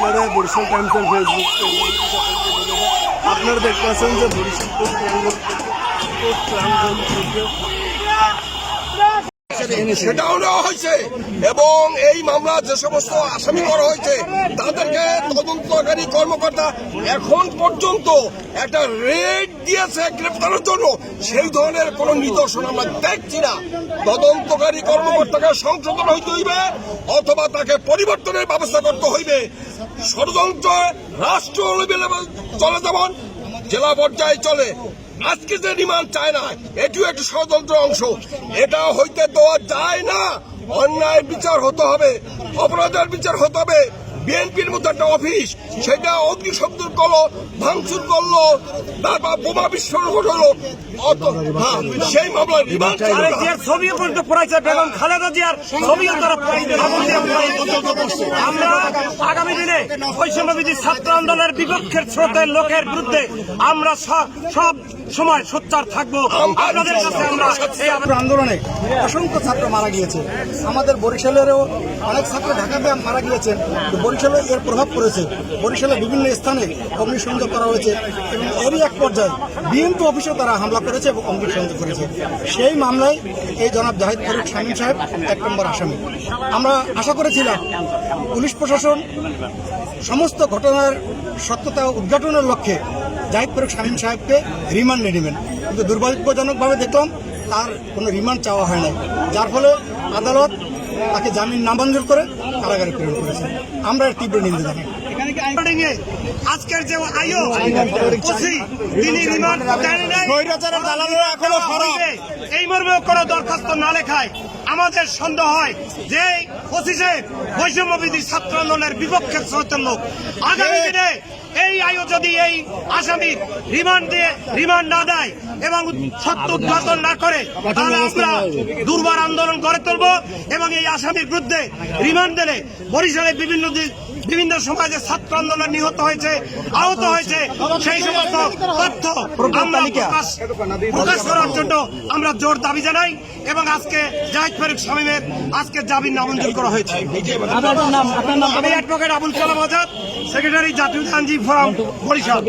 বরিশাল টাইমসের ফেসবুক আপনারা দেখতে পাচ্ছেন যে বরিশাল সেটাও নেওয়া হয়েছে। এবং এই মামলা যে সমস্ত আসামি করা হয়েছে, তাদেরকে তদন্তকারী কর্মকর্তা এখন পর্যন্ত একটা রেড দিয়েছে গ্রেফতারের জন্য। সেই ধরনের কোনো নিদর্শন আমরা দেখছি না। তদন্তকারী কর্মকর্তাকে সংশোধন হইতে হইবে অথবা তাকে পরিবর্তনের ব্যবস্থা করতে হইবে। ষড়যন্ত্র রাষ্ট্র চলে যেমন, জেলা পর্যায়ে চলে। আজকে যে রিমান্ড চায় না এটিও একটি ষড়যন্ত্র অংশ। এটা হইতে দেওয়া যায় না। অন্যায় বিচার হতে হবে অপরাধের বিচার হতে হবে। বিএনপির মতো একটা অফিস সেটা অগ্নিশব্দ করল ভাঙচুর করল তারপর বোমা বিস্ফোরণ ঘটলো। হ্যাঁ, সেই মামলার রিমান্ড ছবিও পর্যন্ত পড়াইছে বেগম খালেদা জিয়ার ছবিও তারা। আমরা আগামী দিনে বৈষম্যবিধি ছাত্র আন্দোলনের বিপক্ষের স্রোতের লোকের বিরুদ্ধে আমরা সব সব সময় সোচ্চার থাকব। আপনাদের কাছে আমরা এই আন্দোলনে অসংখ্য ছাত্র মারা গিয়েছে। আমাদের বরিশালেরও অনেক ছাত্র ঢাকাতে মারা গিয়েছেন। বরিশালে এর প্রভাব পড়েছে। বরিশালের বিভিন্ন স্থানে অগ্নিসংযোগ করা হয়েছে এবং এরই এক পর্যায়ে বিএনপি অফিসেও তারা হামলা করেছে এবং অগ্নিসংযোগ করেছে। সেই মামলায় এই জনাব জাহিদ ফারুক শামীম সাহেব এক নম্বর আসামি। আমরা আশা করেছিলাম পুলিশ প্রশাসন সমস্ত ঘটনার সত্যতা উদ্ঘাটনের লক্ষ্যে জাহিদ ফারুক শামীম সাহেবকে রিমান্ডে নেবেন। কিন্তু দুর্ভাগ্যজনকভাবে দেখলাম তার কোনো রিমান্ড চাওয়া হয় নাই। যার ফলে আদালত তাকে জামিন নামঞ্জুর করে কারাগারে প্রেরণ করেছে। আমরা তীব্র নিন্দা জানাই। আজকের যে আয়ো ওসি তিনি রিমান্ড দেন নাই। এখনও এই মর্মে কোনো দরখাস্ত না লেখায় আমাদের সন্দেহ হয় যে সাহেব বৈষম্যবিধি ছাত্র আন্দোলনের বিপক্ষে স্রোতের লোক। আগামী দিনে এই আয়ু যদি এই আসামি রিমান্ড দিয়ে রিমান্ড না দেয় এবং সত্য উদ্ঘাটন না করে তাহলে আমরা দুর্বার আন্দোলন গড়ে তুলব এবং এই আসামির বিরুদ্ধে রিমান্ড দিলে বরিশালে বিভিন্ন দি- বিভিন্ন সমাজে ছাত্র আন্দোলন নিহত হয়েছে আহত হয়েছে সেই সমস্ত তথ্য প্রকাশ করার জন্য আমরা জোর দাবি জানাই এবং আজকে জাহিদ ফারুক শামীমের আজকে জামিন নামঞ্জুর করা হয়েছে। আমি অ্যাডভোকেট আবুল কালাম আজাদ সেক্রেটারি জাতীয় আইনজীবী ফোরাম বরিশাল।